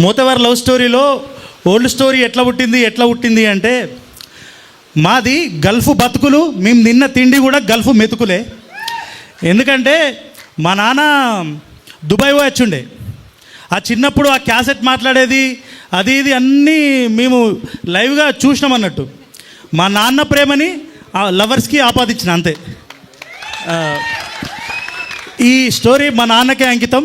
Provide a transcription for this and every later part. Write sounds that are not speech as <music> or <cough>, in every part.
మూతవారి love స్టోరీలో old story ఎట్లా పుట్టింది ఎట్లా పుట్టింది అంటే మాది గల్ఫ్ బతుకులు మేము నిన్న తిండి కూడా గల్ఫ్ మెతుకులే. ఎందుకంటే మా నాన్న దుబాయ్ పోయి వచ్చిండే ఆ చిన్నప్పుడు ఆ క్యాసెట్ మాట్లాడేది అది ఇది అన్నీ మేము లైవ్గా చూసినాం అన్నట్టు. మా నాన్న ప్రేమని ఆ లవర్స్కి ఆపాదించిన అంతే. ఈ స్టోరీ మా నాన్నకే అంకితం.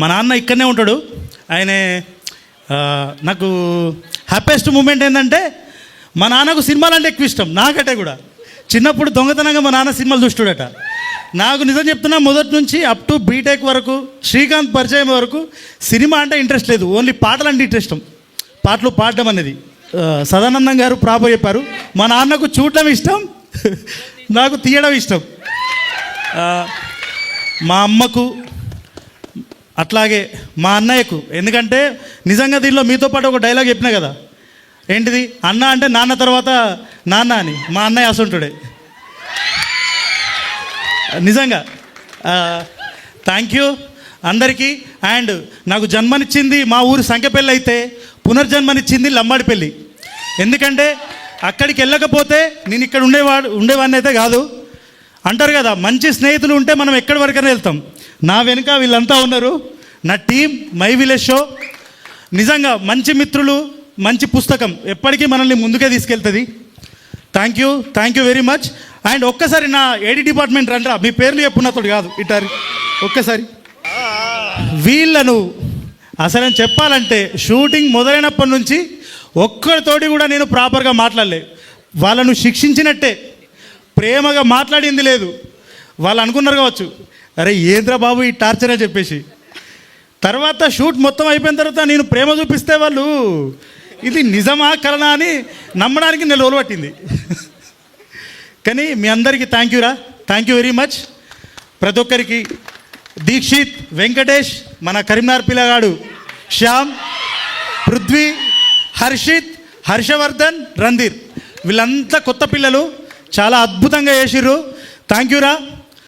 మా నాన్న ఇక్కడనే ఉంటాడు. ఆయన నాకు హ్యాపీయెస్ట్ మూమెంట్ ఏంటంటే మా నాన్నకు సినిమాలు అంటే ఎక్కువ ఇష్టం నాకంటే కూడా. చిన్నప్పుడు దొంగతనంగా మా నాన్న సినిమాలు చూస్తాడట. నాకు నిజం చెప్తున్నా మొదటి నుంచి అప్ టు బీటెక్ వరకు శ్రీకాంత్ పరిచయం వరకు సినిమా అంటే ఇంట్రెస్ట్ లేదు. ఓన్లీ పాటలు అంటే ఇంట్రెస్ట్ పాటలు పాడడం అనేది. సదానందం గారు ప్రాపర్ చెప్పారు. మా నాన్నకు చూడడం ఇష్టం <laughs> నాకు తీయడం ఇష్టం. మా అమ్మకు అట్లాగే మా అన్నయ్యకు ఎందుకంటే నిజంగా దీనిలో మీతో పాటు ఒక డైలాగ్ చెప్పినా కదా ఏంటిది? అన్న అంటే నాన్న తర్వాత నాన్న అని మా అన్నయ్య అసంటుడే. నిజంగా థ్యాంక్ యూ అందరికీ. అండ్ నాకు జన్మనిచ్చింది మా ఊరు సంఖ్యపల్లి అయితే పునర్జన్మనిచ్చింది లంబాడిపల్లి ఎందుకంటే అక్కడికి వెళ్ళకపోతే నేను ఇక్కడ ఉండేవాడు ఉండేవాడిని అయితే కాదు. అంటారు కదా మంచి స్నేహితులు ఉంటే మనం ఎక్కడి వరకైనా వెళ్తాం. నా వెనుక వీళ్ళంతా ఉన్నారు. నా టీం మై విలేజ్ షో. నిజంగా మంచి మిత్రులు మంచి పుస్తకం ఎప్పటికీ మనల్ని ముందుకే తీసుకెళ్తుంది. Thank you thank you very much and ఒక్కసారి నా ఏడి డిపార్ట్మెంట్ రండిరా మీ పేర్లు చెప్పున్నతోడు కాదు ఇటారి. ఒక్కసారి. వీళ్ళను అసలు చెప్పాలంటే షూటింగ్ మొదలైనప్పటి నుంచి ఒక్కరితోటి కూడా నేను ప్రాపర్గా మాట్లాడలే. వాళ్ళను శిక్షించినట్టే. ప్రేమగా మాట్లాడింది లేదు. వాళ్ళు అనుకున్నారు కావచ్చు. అరే ఏంద్రా బాబు ఈ టార్చర్ అని చెప్పేసి. తర్వాత షూట్ మొత్తం అయిపోయిన తర్వాత నేను ప్రేమ చూపిస్తే వాళ్ళు ఇది నిజమా కలనా అని నమ్మడానికి నేను రోజులు పట్టింది. కానీ మీ అందరికీ థ్యాంక్ యూ రా. థ్యాంక్ యూ వెరీ మచ్ ప్రతి ఒక్కరికి దీక్షిత్ వెంకటేష్ మన కరీంనగర్ పిల్లగాడు శ్యామ్ పృథ్వీ హర్షిత్ హర్షవర్ధన్ రంధీర్. వీళ్ళంతా కొత్త పిల్లలు. చాలా అద్భుతంగా చేసిర్రు. థ్యాంక్ యూరా